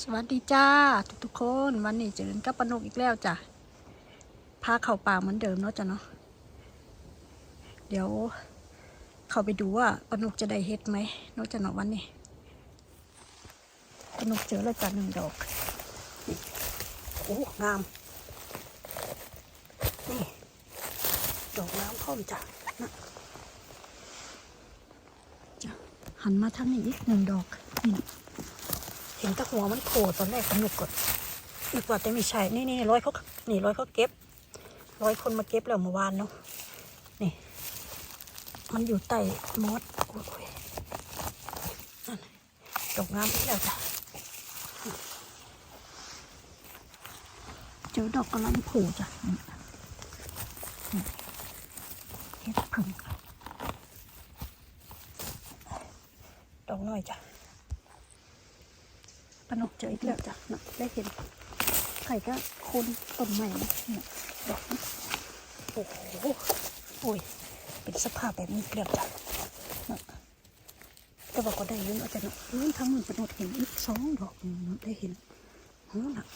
สวัสดีจ้า ทุกๆคนวันนี้เจอกันกับปนกอีกแล้วจ้ะพาเข้าป่าเหมือนเดิมเนาะจ้ะเนาะเดี๋ยว เข้าไปดูว่าปนกจะได้เฮ็ดไหมเนาะจ้ะเนาะวันนี้ปนกเจอแล้วจ้ะหนึ่งดอกโอ้งามนี่ดอกน้ำพร้อมจ้ะนะจ้ะหันมาทางนี้อีกหนึ่งดอกนี่ เห็นตะหัวมันโผล่ตอนแรกสนุกกดนึกว่าแต่ไม่ใช่ นี่นี่ร้อยเขานี่ร้อยเขาเก็บ ร้อยคนมาเก็บแล้วเมื่อวานเนาะ นี่ มันอยู่ใต้มอสโอ้ยนั่นดอกงามอีกแล้วจ้ะเจอดอกกระลังโผล่จ้ะเฮ็ดพึ่งดอกน้อยจ้ะ ปนกเจออีกแล้วจ้ะนะได้เห็นไข่ก็โคนต้นใหม่นะเนี่ยดอกนี้โอ้โหโอ้ยเป็นสภาพแบบนี้อีกแล้วจ้ะนะแต่ว่าก็ได้เยอะอาจจะเนาะนี่ทั้งมันปนกเห็นอีกสองดอกอืมได้เห็นโอ้น่ะ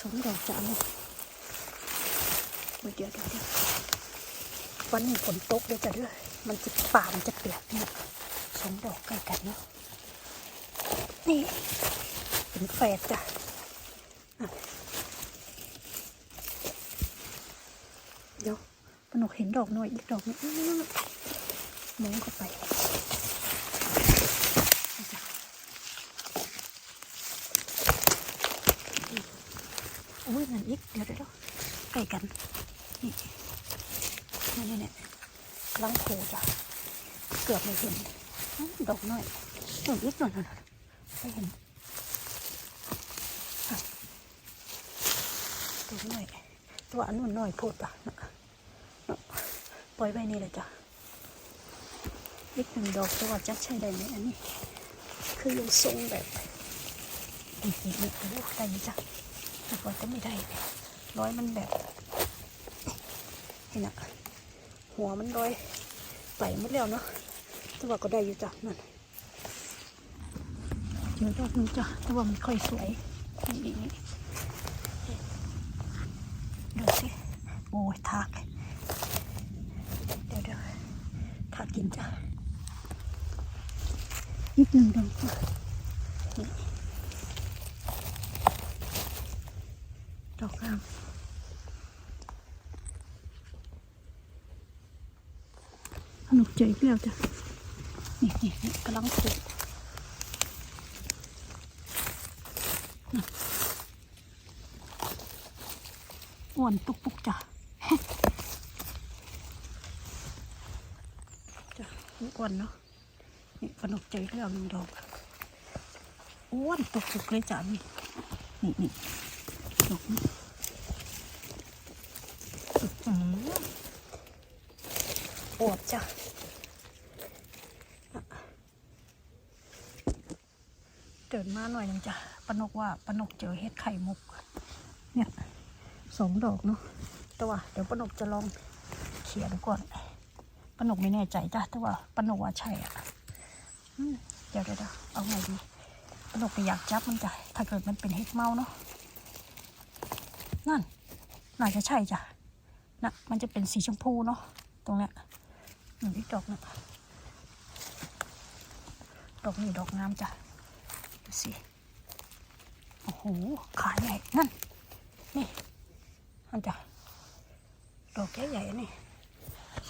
สองดอกจ้ะเนี่ยเดี๋ยวเดี๋ยวเดี๋ยววันนี้ฝนตกเลยจ้ะเด้วยมันจะป่ามันจะเปียกเนี่ยสองดอกใกล้กันเนาะ นี่เป็นแฝดจ้ะเดี๋ยวปนกเห็นดอกหน่อยอีกดอกหนึงมองเข้าไปอุ้ยนั่นอีกเดี๋ยวเดี๋ยวเดี๋ยวใกล้กัน นี่นี่นี่นี่กำลังโผล่จ้ะ เกือบไม่เห็น ดอกน้อยดอกอีกหน่อยหน่อย เห็นตัวหน่อยตัวอันนู้นหน่อยโพดปะนะนะปล่อยไว้นี่เลยจ้ะอีกหนึ่งดอกตัวจะใช้ได้ไหมอันนี้ คือยังทรงแบบนี่นี่นี่โอ้ได้จ้ะแต่ว่าก็ไม่ได้ร้อยมันแบบเห็นอะหัวมันร้อยไปหมดแล้วเนาะแต่ว่าก็ได้อยู่จ้ะนั่น เจอดอกหนึงจ้ะแต่ว่ามันค่อยสวยนี่นี่นี่ดูสิ โอ้ยทาก เดี๋ยวเดี๋ยวทากกินจ้ะอีกหนึ่งดอกจ้ะดอกงามสนุกเจออีกแล้วจ้ะนี่นี่นี่กำลังปลูก วนปุกปุกจ้ะจ้ะอ้วนเนาะนี่ขนมใจเรื่องหนึ่งดอกอ้วนปุกปุกเลยจ้ะนี่นี่นี่ดอกนี้อื้อหืออวบจ้ะเดินมาหน่อยหนึงจ้ะปานกว่าปานกเจอเห็ดไข่มุก เนี่ย สองดอกเนาะแต่ว่าเดี๋ยวปนกจะลองเขี่ยดูก่อนปนกไม่แน่ใจจ้ะแต่ว่าปนกว่าใช่อะอืมเดี๋ยวเดี๋ยวเดี๋ยวเอาไงดีปนกไปอยากจับมันจ้ะถ้าเกิดมันเป็นเห็ดเมาเนาะนั่นน่าจะใช่จ้ะนะมันจะเป็นสีชมพูเนาะตรงเนี้ยหนึ่งที่ดอกนะดอกนี้ดอกงามจ้ะดูสิโอ้โหขาใหญ่นั่นนี่ อันจ้ะดอกใหญ่ๆอันนี่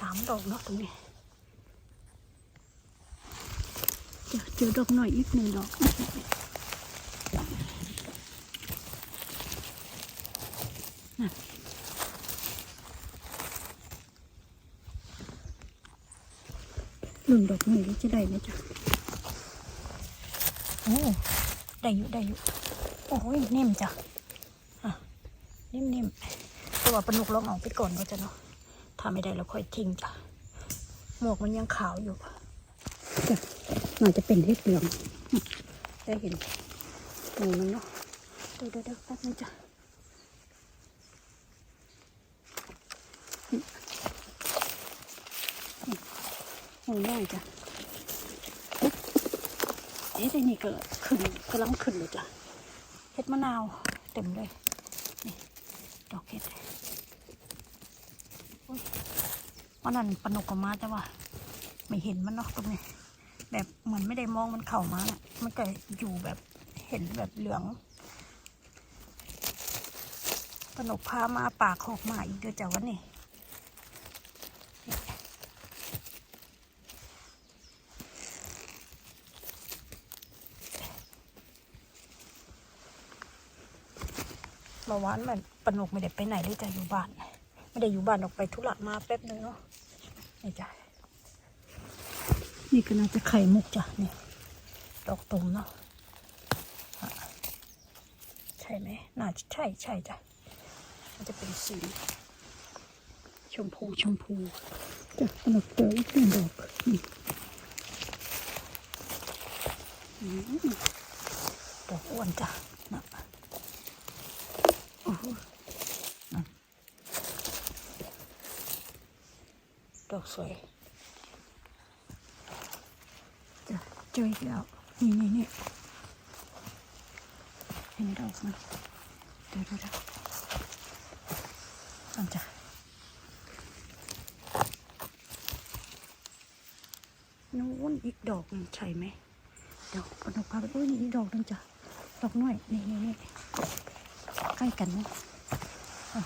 สามดอกเนาะตรงนี้จะเจอดอกหน่อยอีกหนึ่งดอกนั่นหนึ่งดอกหนึ่งจะได้ไหมจ๊ะโอ้ได้อยู่ได้อยู่โอ้ยนิ่มจ้ะนิ่มๆ แต่ว่าปลาหนุกลองเอาไปก่อนก็จะเนาะถ้าไม่ได้เราค่อยทิ้งจ้ะหมวกมันยังขาวอยู่จ้ะน่าจะเป็นเห็ดเหลืองได้เห็นหนูนึงเนาะเดี๋ยวเดี๋ยวเดี๋ยวแป๊บนึงจ้ะหนูน้อยจ้ะเอ๊ะแต่นี่ก็ขึ้นกำลังขึ้นเลยจ้ะเห็ดมะนาวเต็มเลยนี่ดอกเห็ดอุ๊ย วันนั้นปนกออกมาแต่ว่า ไม่เห็นมันเนาะตรงนี้ แบบเหมือนไม่ได้มองมันเข้ามาน่ะมันก็อยู่แบบเห็นแบบเหลืองปนกพามาปากหอกมาอีกเดือจ้ะวันนี้เมื่อวานมันปนกไม่ได้ไปไหนเลยจ้ะอยู่บ้าน ไม่ได้อยู่บ้านออกไปธุระมาแป๊บนึงเนาะนี่จ้ะนี่ก็น่าจะไข่มุกจ้ะนี่ดอกตุ่มเนาะอะใช่ไหมน่าจะใช่ใช่จ้ะมันจะเป็นสีชมพูชมพูจ้ะปนกเจออีกหนึ่งดอกนี่อืมดอกอ้วนจ้ะนะโอ้โหนั่นดอก สวยเจออีกแล้ว นี่นี่นี่เห็นดอกไหมเดี๋ยวเดี๋ยวเดี๋ยวอันจ้ะนู้นอีกดอกนึงใช่ไหมเดี๋ยวปนกพาไปโอ้ยนี่อีกดอกหนึงจ้ะดอกน้อย นี่นี่นี่ใกล้กันนะอะ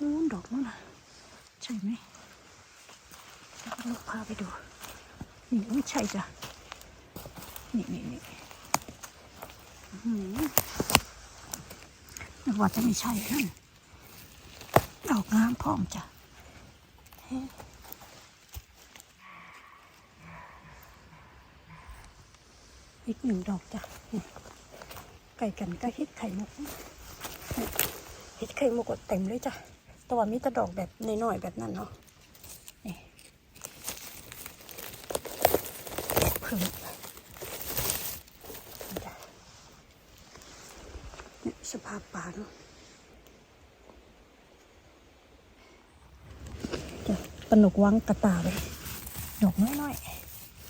นู้นดอกนู้นนะใช่ไหมลูกพาไปดู นี่ไม่ ใช่จ้ะ นี่นี่นี่อื้อหือนึกว่าจะไม่ใช่นั่นดอกงามพร้อมจ้ะอีกหนึ่งดอกจ้ะ ไก่กันก็เห็ดไข่มุกนี่เห็ดไข่มุกก็เต็มเลยจ้ะ แต่ว่ามีแต่ดอกแบบน้อยๆแบบนั้นเนาะ เพิ่งนี่จ้ะนี่สภาพป่าเนาะจะปนกวังกระตาเลยดอกน้อย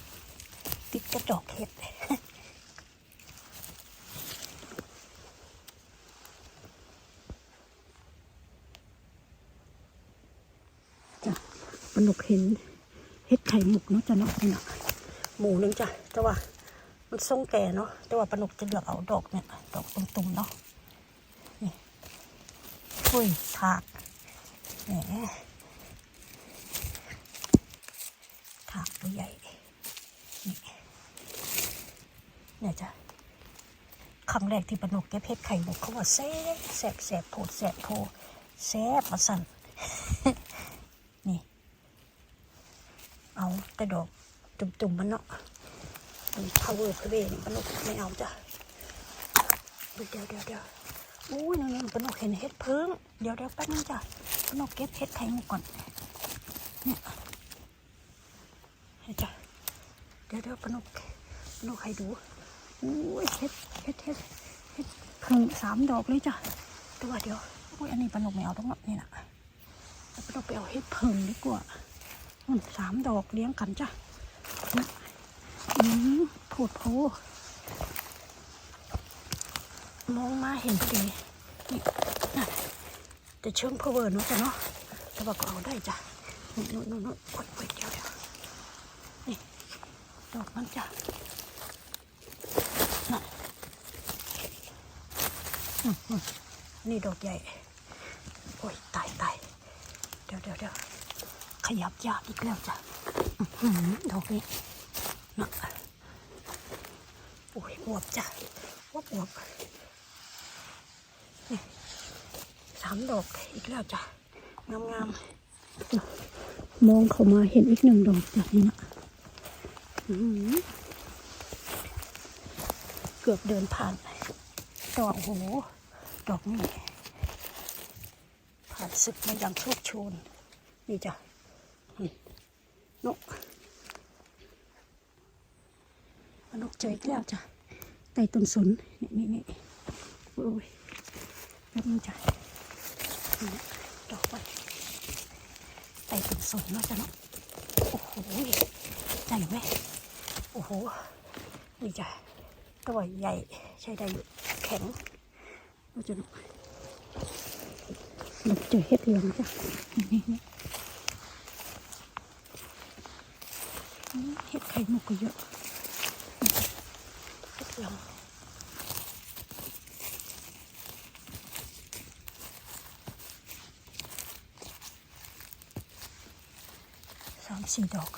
ๆติดกระดอกเห็ดจ้ะปนกเห็นเห็ดไข่หมกเนาะจ้ะเนาะนี่เนาะ หมูนึงจ้ะแต่ว่ามันทรงแก่เนาะแต่ว่าปนกจะเลือกเอาดอกเนี่ยดอกตุ่มๆเนาะนี่อุ้ยถากแหมถากตัวใหญ่นี่เนี่ยจ้ะครั้งแรกที่ปนกเก็บเพชรไข่มุกเขาว่าแซ่บแซ่บแซ่บโผดแซ่บโพแซ่บมาสั่นนี่ เอาแต่ดอก ตุ่มๆมันเนาะมันพาวเวอร์เพเวนี่ปนกไม่เอาจ้ะเดี๋ยวเดี๋ยวเดี๋ยวอู้ยนี่ปนกเห็นเห็ดเพิ่งเดี๋ยวเดี๋ยวแป๊บนึงจ้ะปนกเก็บเพชรไข่มุกก่อนเนี่ยเห็นจ้ะเดี๋ยวเดี๋ยวปนกปนกให้ดูอุ้ยเฮ็ดเฮ็ดเฮ็ดเฮ็ดพิ่งสามดอกเลยจ้ะต่ว่าเดียวอุ้ยอันนี้ปนกไม่เอาตรงนั้นนี่นะแล้วปนกไปเอาเฮ็ดเพิ่งดีกว่านู่นสามดอกเลี้ยงกันจ้ะ นะอืมโผดโพมองมาเห็นพอดีนี่นะแต่เชิงเพเวอร์เนาะจ้ะเนาะแต่ว่าก็เอาได้จ้ะนู่นนู่นนู่นนู่นโอ๊ยโอ๊ยเดี๋ยวเดี๋ยวดอกมันจ้ะน่ะนี่ดอกใหญ่ โอ้ยตายตายเดี๋ยวเดี๋ยวเดี๋ยวขยับยากอีกแล้วจ้ะ ดอกนี้น่ะโอ้ยอวบจ้ะอวบอวบนี่สามดอกอีกแล้วจ้ะ งามงามๆมองเข้ามาเห็นอีกหนึ่งดอกจ้ะนี่นะอื้อหือเกือบเดินผ่านดอกโห ดอกนี่ผ่านศึกมาอย่างโชคโชน นี่จ้ะอืม นกนกเจออีกแล้วจ้ะใต้ต้นสนนี่นี่นี่โอ้ยแล้วมันจ้ะดอกมันไต่ถึงสูงแล้วจ้ะเนาะโอ้โหใหญ่ไหมโอ้โหนี่จ้ะตัวใหญ่ใช้ได้อยู่แข็งเราจะนาะเราเจอเห็ดเหลืองจ้ะนี่นี่ เห็ดไข่มุกก็เยอะเห็ดลองสามสี่ดอก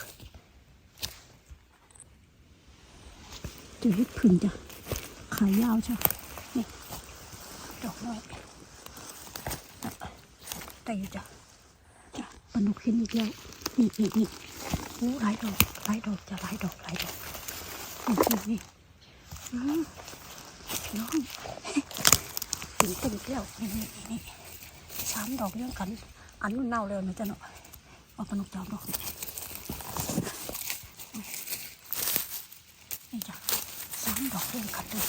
เจอเห็ดพึ่งจ้ะขายยาวจ้ะนี่ดอกน้อยแต่อยู่จ้ะจ้ะปนุกเห็นอีกแล้วนี่นี่นี่โอ้หลายดอก หลายดอกจะหลายดอกหลายดอกนี่นี่นี่น้องถึงตึงแล้วนี่นี่นี่นี่สามดอกเรื่องกัน อันนู้นเน่าแล้วนะจ๊ะเนาะเอาปนุกจอมดอกนี่จ้ะสามดอกเรื่องกันเลย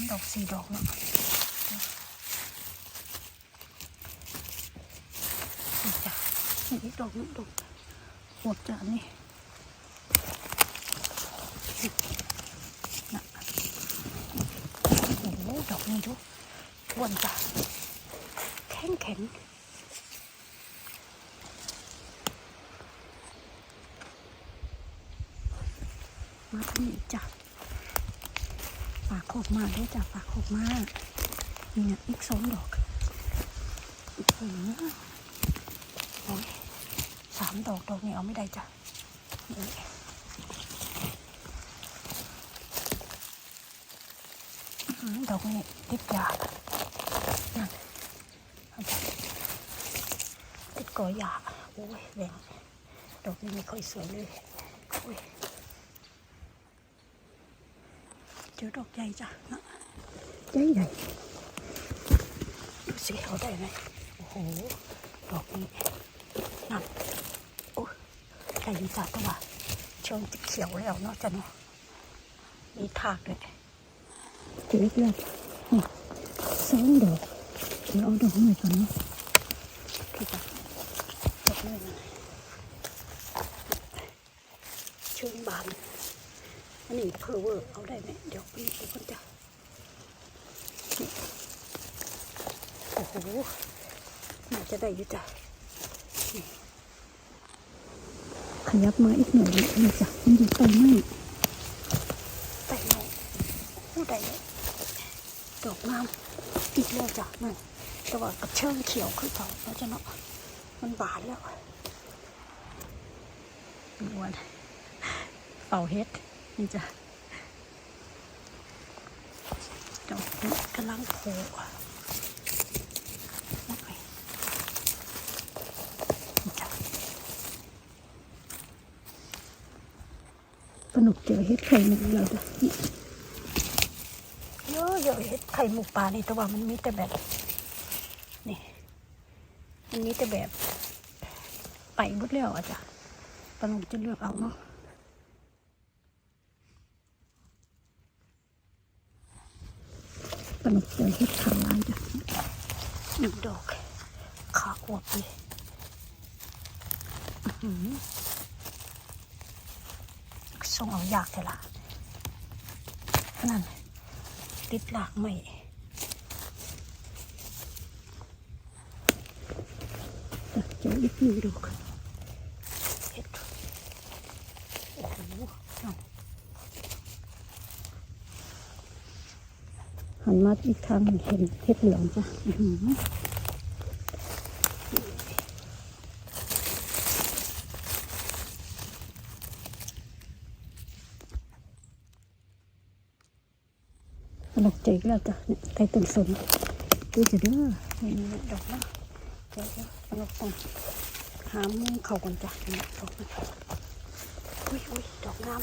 ามดอกสี่ดอกเนาะนี่จ้ะนี่อีกดอกนึงดอกหมดจ้ะนี่นะโอ้โหดอกนี้ดูอ้วนจ้ะแข็งแข็งมาที่นี่จ้ะฝากโคก มาด้วยจ้ะฝากโคกมาเนี่ยอีกสองดอกอื้อหือโอ้ยสามดอกดอกนี้เอาไม่ได้จ้ะนี่ดอกนี้ติดยานั่นติดกอหยาโอ้ยแหวงดอกนี้ไม่ค่อยสวยเลยโอ้ย เจอดอกใหญ่จ้ะนะใหญ่ใหญ่ดูสิเอาได้ไหมโอ้โห ดอกนี้นั่นโอ้ยใหญ่จัดตัวะช่วงจะเขียวแล้วเนาะจ้ะเนาะมีถากเลยเจออีกแล้วนี่สองดอกเดี๋ยวเอาดอกหน่อยก่อนเนาะพี่จะจบเลยนะช่วงบานอั นนี้เพอเวอร์เอาได้ไหมเดี๋ยวพี่ดูกันจะโอ้โหน่าจะได้อยู่จ้ะขยับมาอีกหน่อยนี่จ้ะมันอยู่ใต้ไม้ใต้ไม้โอ้ได้เลยดอกงามอีกแล้วจ้ะนั่นแต่ว่ากระเชิงเขียวคือเขาแล้วจะเนาะมันบานแล้วอ้วนเป่าเฮ็ด นี่จ้ะดอกนี้กำลังโผล่โอเคนี่จ้ะปนุกเจอเฮ็ดไข่มุกแล้วจ้ะเยอะเยอะเฮ็ดไข่มุกปลานี่แต่ว่ามันมีแต่แบบนี่อันนี้แต่แบบไปหมดแล้วอะจ้ะปนุกจะเลือกเอาเนาะ นุกเจอเห็ดขาวลายจ้ะหนึ่งดอกขาอวบเลยอื้อหือส่งเอายากแต่ละนั่นติดหลากใหม่จะเจออีกหนึ่งดอกเห็ดโอ้โหนั่น หันมาอีกทางเห็นเห็ดเหลืองจ้ะหลอกใจแล้วจ้ะเนี่ยไทยต้นสนดูจะเด้อนี่นี่ดอกนะเดี๋ยวเดี๋ยวเอาลก่อนหามุมเข่าก่อนจ้ะเนี่ยดอกอุ้ยอุ้ยดอกงาม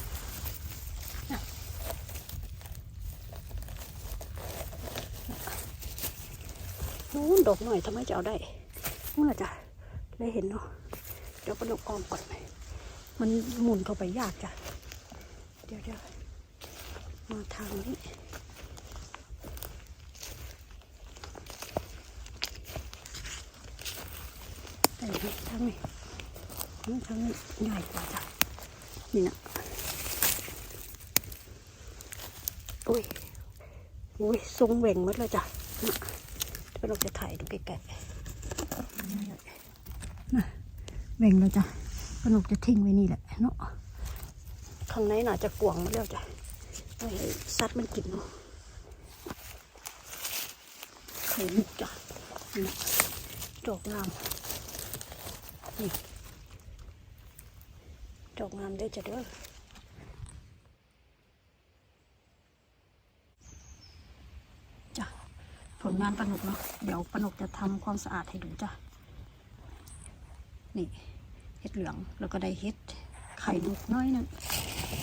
นู้นดอกหน่อยทำไมจะเอาได้นู่นน่ะจ้ะเลยเห็นเนาะเดี๋ยวปนกออมก่อนมันหมุนเข้าไปยากจ้ะเดี๋ยวเดี๋ยวมาทางนี้แต่นี่ทางนี้ทางนี้ใหญ่กว่าจ้ะนี่นะโอ้ยโอ้ยทรงเหว่งหมดเลยจ้ะ น่ะเราจะถ่ายดูใกล้ๆน่ะเหว่งเลยจ้ะสนุกจะทิ้งไว้นี่แหละเนาะข้างในน่าจะกวางมาแล้วจ้ะไอ้สัตว์มันกินเนาะไข่มุกจ้ะดอกงามนี่ดอกงามได้จ้ะเด้อจ้ะ ผลงานปนกเนาะเดี๋ยวปนกจะทำความสะอาดให้ดูจ้ะนี่เห็ดเหลืองแล้วก็ได้เห็ดไข่มุกน้อยหนึง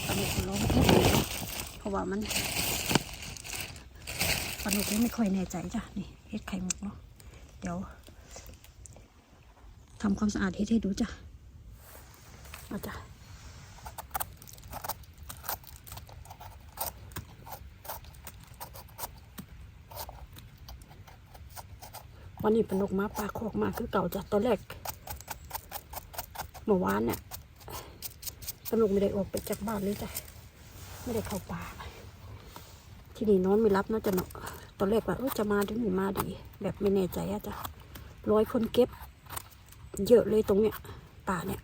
ปลาหมึกร้องเอ๊ะเพราะว่ามันปลาหมึกนี่ไม่ค่อยแน่ใจจ้ะนี่เฮ็ดไข่มุกเนาะเดี๋ยวทำความสะอาดเฮ็ดให้ดูจ้ะเอาจ้ะ วันนี้ปลาหมึกมาปลาโคอกมาคือเก่าจ้ะตอนแรกเมื่อวานเนี่ยสนุกไม่ได้ออกไปจากบ้านเลยจ้ะไม่ได้เข้าป่า ที่นี่นอนไม่รับนะจะเนาะตอนแรกว่าเออจะมาดีไม่มาดี แบบไม่แน่ใจอะจ้ะร้อยคนเก็บ เยอะเลยตรงเนี้ยป่าเนี่ย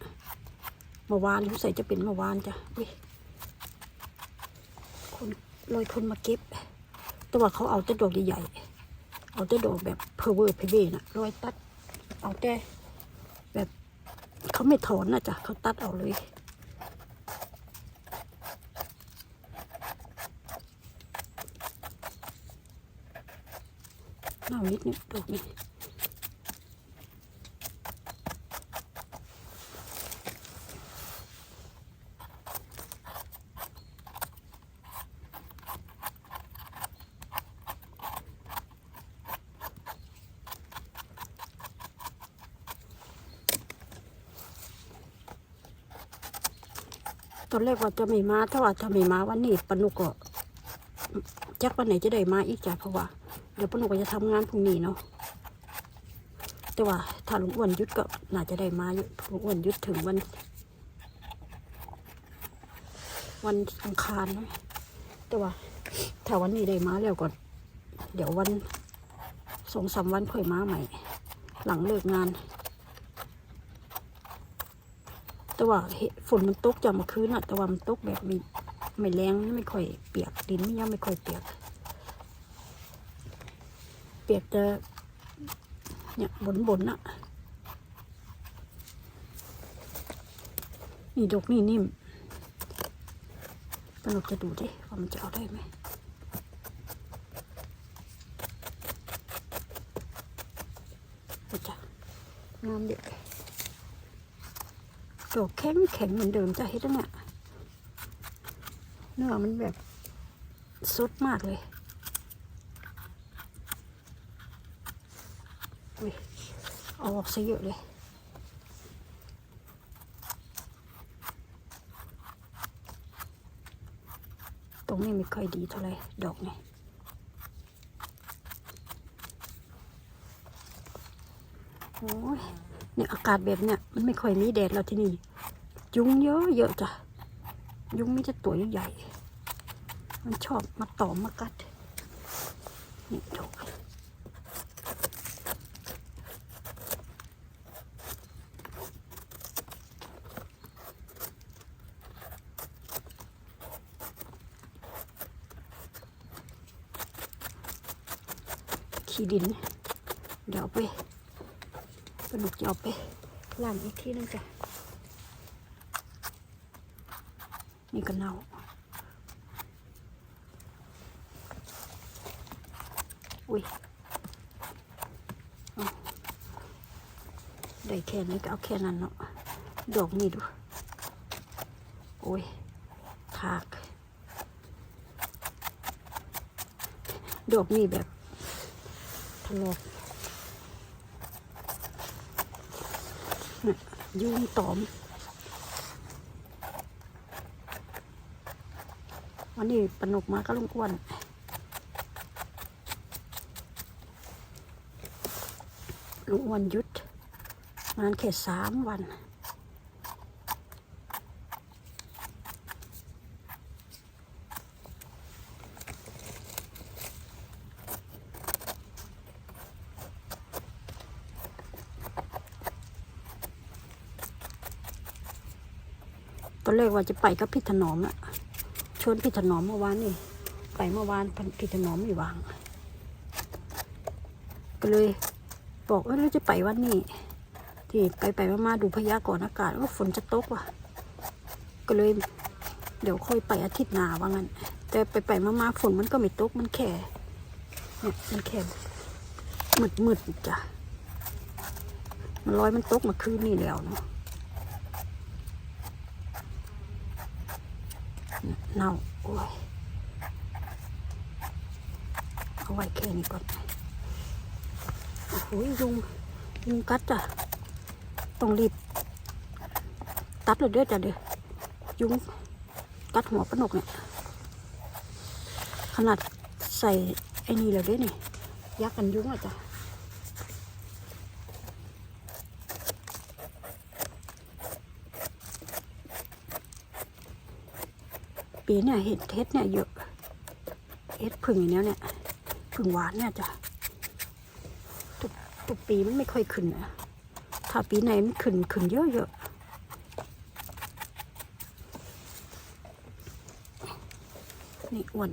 เมื่อวานสงสัยจะเป็นเมื่อวานจ้ะอุ้ยคนร้อยคนมาเก็บ แต่ว่าเขาเอาแต่ดอกใหญ่ๆ เอาแต่ดอกแบบเพอเวอร์เพเวน่ะร้อยตัด เอาแต่แบบเขาไม่ถอนนะจ้ะเขาตัดเอาเลยเน่านิดนึงดอกนี้ กว่าจะไม่มาถ้าว่าจะไม่มาวันนี้ปนุกก็จักวันไหนจะได้มาอีกจ้ะเพราะว่าเดี๋ยวปนุกก็จะทำงานพรุ่งนี้เนาะแต่ว่าถ้าลุงอ้วนหยุดก็น่าจะได้มาอยู่ลุงอ้วนหยุดถึงวัน วันอังคารนะแต่ว่าถ้าวันนี้ได้มาแล้วก็เดี๋ยววันสองสามวันค่อยมาใหม่ หลังเลิกงาน แต่ว่าเห็นฝนมันตกจากเมื่อคืนน่ะแต่ว่ามันตกแบบไม่ไม่แรงไม่ค่อยเปียกดินไม่ยังไม่ค่อยเปียก เปียกจะเนี่ยบนบนๆน่ะนี่ดกนี่นิ่มปนกจะดูดิว่ามันจะเอาได้ไหมจ้ะงามเด็ก ดอกแข็งแข็งเหมือนเดิมจะเห็นเนี่ยเนื้อมันแบบสดมากเลยอุ้ยเอาออกซะเยอะเลยตรงนี้ไม่ค่อยดีเท่าไหร่ดอกนี่โอ้ย เนี่ยอากาศแบบเนี้ยมันไม่ค่อยมีแดดแล้วที่นี่ยุงเยอะเยอะจ้ะยุงไมีแต่ตัวใหญ่ มันชอบมาตอมมากัดนี่ดอกขี้ดิน เดี๋ยวไป เอาไปล้างอีกทีนึงจ้ะนี่ก็เน่าอุ้ยได้แค่นี้ก็เอาแค่นั้นเนาะดอกนี่ดูโอ้ยถาก ดอกนี่แบบถลอกน่ะ ยุงตอม วันนี้ปนกมาก็ลุงกวนลุงอ้วนหยุดงานเขตสามวัน ตอนแรกว่าจะไปกับพี่ถนอมอะชวนพี่ถนอมเมื่อวานนี่ ไปเมื่อวานพี่ถนอมไม่วาง ก็เลย บอกว่าเราจะไปวันนี้ ที่ไปไปๆมาดูพยากรณ์อากาศว่าฝนจะตกว่ะ ก็เลย เดี๋ยวค่อยไปอาทิตย์หน้าว่างั้น แต่ไปไปมาๆฝนมันก็ไม่ตกมันแค่เนี่ยมันแค่มืดมืดจ้ะมันลอยมันตกมาคืนนี่แล้วเนาะ เน่าโอ้ยเอาไว้แค่นี้ก่อนโอ้โหยุงยุงกัดจ้ะต้องรีบตัดเลยเด้อจ้ะเด้อยุงกัดหัวปลาหนกเนี่ยขนาดใส่ไอ้นี่แล้วเด้อนี่ยักกันยุงอะจ้ะ ปีเนี่ยเห็ดเท็ดเนี่ยเยอะเห็ดผึ่งอย่างนี้เนี่ยผึ่งหวานเนี่ยจ้ะทุกทุกปีมันไม่ค่อยขึ้นนะถ้าปีไหนมันขึ้นขึ้นเยอะเยอะนี่อ้วน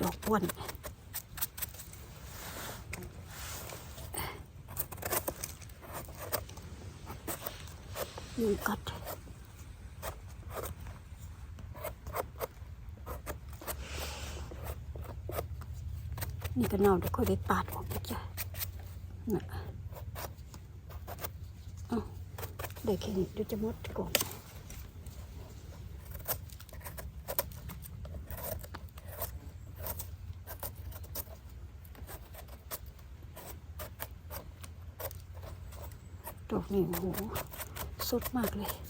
ดอกอ้วนยุงกัด นี่ก็ เน่าเดี๋ยวค่อยได้ปาดออกนะจ้ะนะเอ้าได้แค่นี้เดี๋ยวจะหมดก่อนดอกนี่โอ้โหสุดมากเลย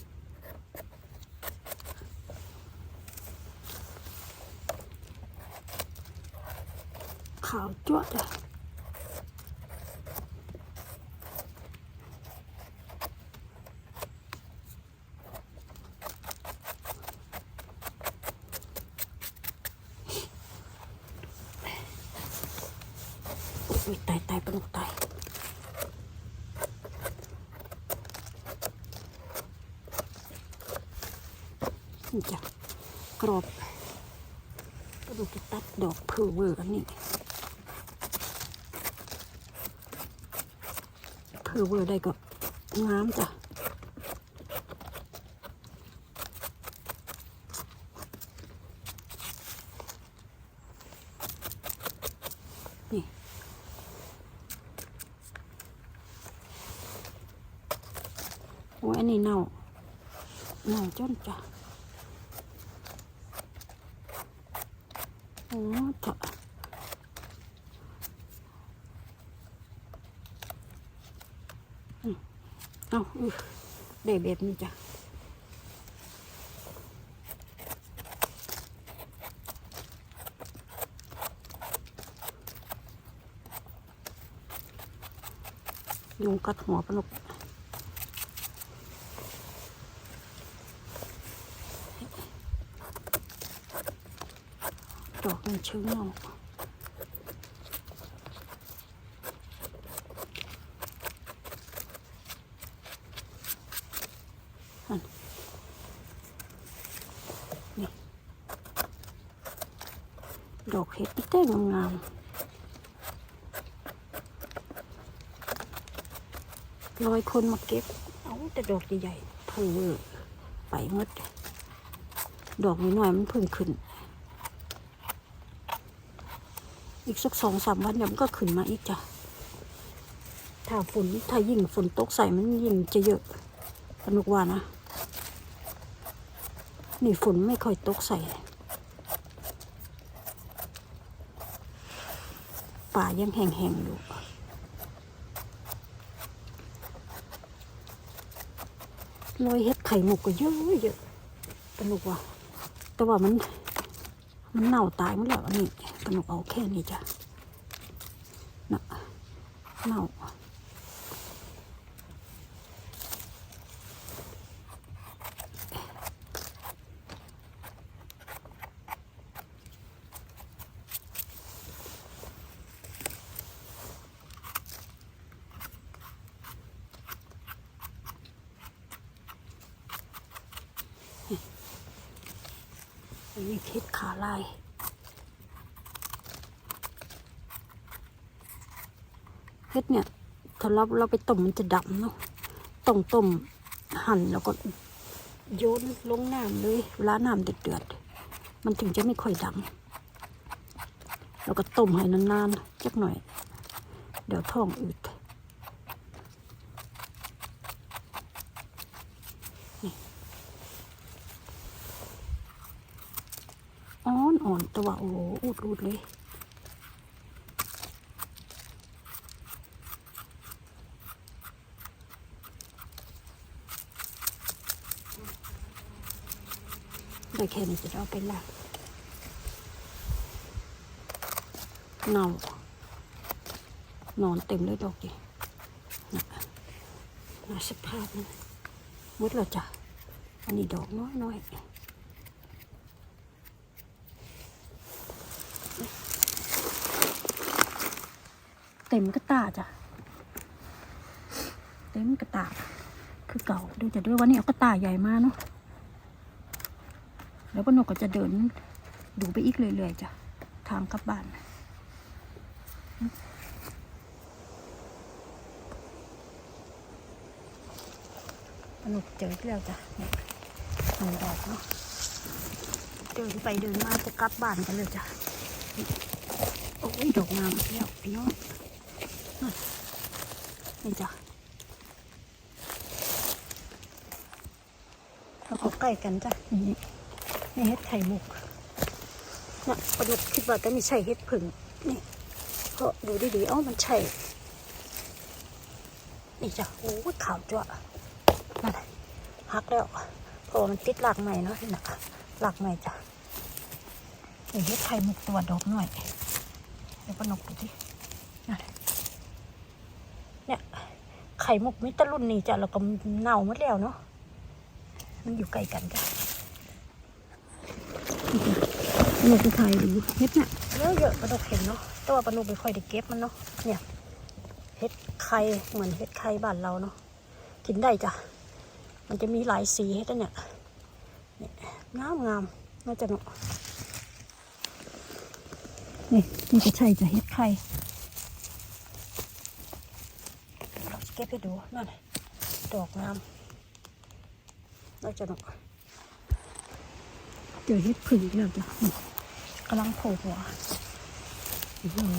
ขาวจั่วะเลยอุ้ยตายตายปนุกตายนี่จ้ะกรอบปนุกจะตัดดอกเพอเวอร์อันนี้ เพอเวอร์ได้ก็งามจ้ะนี่โอ้ยอันนี้เน่าเน่าจนจ้ะโอ้จ้ะอืม เอาได้แบบนี้จ้ะยุงกัดหัวปลกดอกมันชื้นออก ดอกเห็ดอีเต้งงามๆร้อยคนมาเก็บ เอาแต่ดอกใหญ่ๆเพอเวอร์ไปหมด ดอกน้อยๆมันเพิ่งขึ้น อีกสักสองสามวันเดี๋ยวมันก็ขึ้นมาอีกจ้ะถ้าฝนถ้ายิ่งฝนตกใส่มันยิ่งจะเยอะสนุกว่านะ นี่ฝนไม่ค่อยตกใส่ ป่ายังแห้งๆอยู่รอยเห็ดไข่มุกก็เยอะเยอะปลาหนุกว่ะแต่ว่ามัน มันเน่าตายหมดแล้วอันนี้ปลาหนุกเอาแค่นี้จ้ะน่ะเน่า อันนี้เพชรขา ลายเพชรเนี่ยถ้าเราเราไปต้มมันจะดำเนาะต้องต้มหั่นแล้วก็โยนลงน้ำเลยเวลาน้ำเดือดๆมันถึงจะไม่ค่อยดำแล้วก็ต้มให้นานๆสักหน่อย เดี๋ยวท้องอืดนี่ อ่อนอ่อนแต่ว่าโอ้โหอูดอูดเลยได้แค่นี้จะเอาไปลากเน่านอนเต็มเลยดอกดินะมาสภาพมันมดแล้วจ้ะอันนี้ดอกน้อยน้อยเต็มกระตาจ้ะ เต็มกระตา คือเก่าดูจะด้วยว่านี่เอากระตาใหญ่มากเนาะ แล้วปนกก็จะเดินดูไปอีกเรื่อยๆจ้ะ ทางกลับบ้านปนกเจออีกแล้วจ้ะหนึ่งดอกเนาะ เดินไปเดินมาจะกลับบ้านกันเลยจ้ะ โอ้ยดอกงามอีกแล้วพี่น้อง นี่จ้ะเราใกล้กันจ้ะนี่นี่เห็ดไข่มุกนะปนุกคิดว่าจะม่ใช่เห็ดผึ่งนี่เพราะดูดีๆเอ้ามันใช่นี่จ้ะโอ้ขาวจ้ะนั่นหักแล้วเพราะมันติดหลักใหม่เนาะนี่นะหลักใหม่จ้ะนี่เห็ดไข่มุกตัวดอกหน่อยเดี๋ยวปนกดูที่นั่น ข่มุกมิตรรุ่นนี้จ้ะแล้วก็เน่าหมดแล้วเนาะมันอยู่ไกลกันจ้ะปลาหนุกไทยดูเห็ดเนี่ยเยอะเยอะปลาหนุกเห็นเนาะแต่ว่าปลาหนุกไม่ค่อยได้เก็บมันเนาะเนี่ยเห็ดไข่เหมือนเห็ดไข่บ้านเราเนาะกินได้จ้ะมันจะมีหลายสีเห็ดอันเนี่ยเนี่ยงามงามน่าจะเนาะนี่นี่ก็ใช่จะเห็ดไข่ เราจะเก็บให้ดูนั่นดอกงามน่าจะเนาะเจอเห็ดผึ่งอีกแล้วจ้ะนี่กำลังโผล่หัวอื้อหือ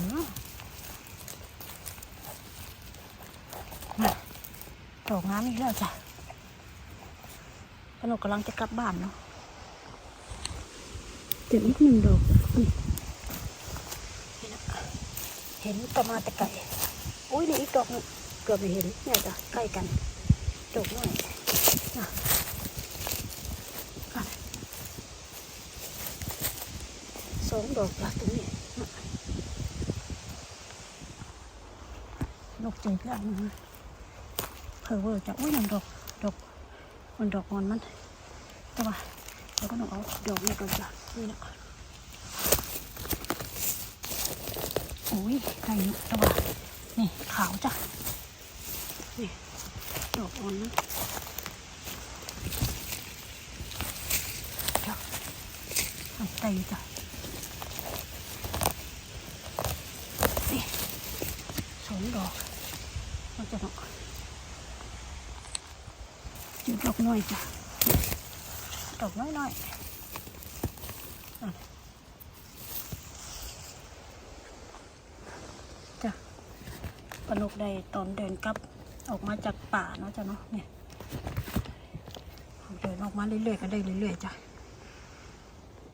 นี่ดอกงามอีกแล้วจ้ะขนกกำลังจะกลับบ้านเนาะเจออีกหนึ่งดอกนี่นี่นะเห็นประมาณแต่ไก่อุ้ยนี่อีกดอกหนึงเกือบไม่เห็นเนี่ยจ้ะใกล้กันดอกน้อยนะสองดอกจากตรงนี้ดอกจ๋งเพื่อนะเพอเวอร์จะโอ้ยยังดอกดอกมันดอกอ่อนมันแต่ว่าเราก็ต้องเอาดอกนี้ก่อนจ้ะนี่นะโอ้ยไก่นุแต่ว่านี่ขาวจ้ะ นี่ดอกอ่อนนะเดี๋ยวเอาไก่จ้ะนี่สองดอกเราจะดอกจุดดอกน้อยจ้ะดอกน้อยน้อยจ้ะปนุกได้ตอนเดินกลับ ออกมาจากป่าเนาะจ้ะเนาะเนี่ยเดินออกมาเรื่อยๆก็ได้เรื่อยๆจ้ะ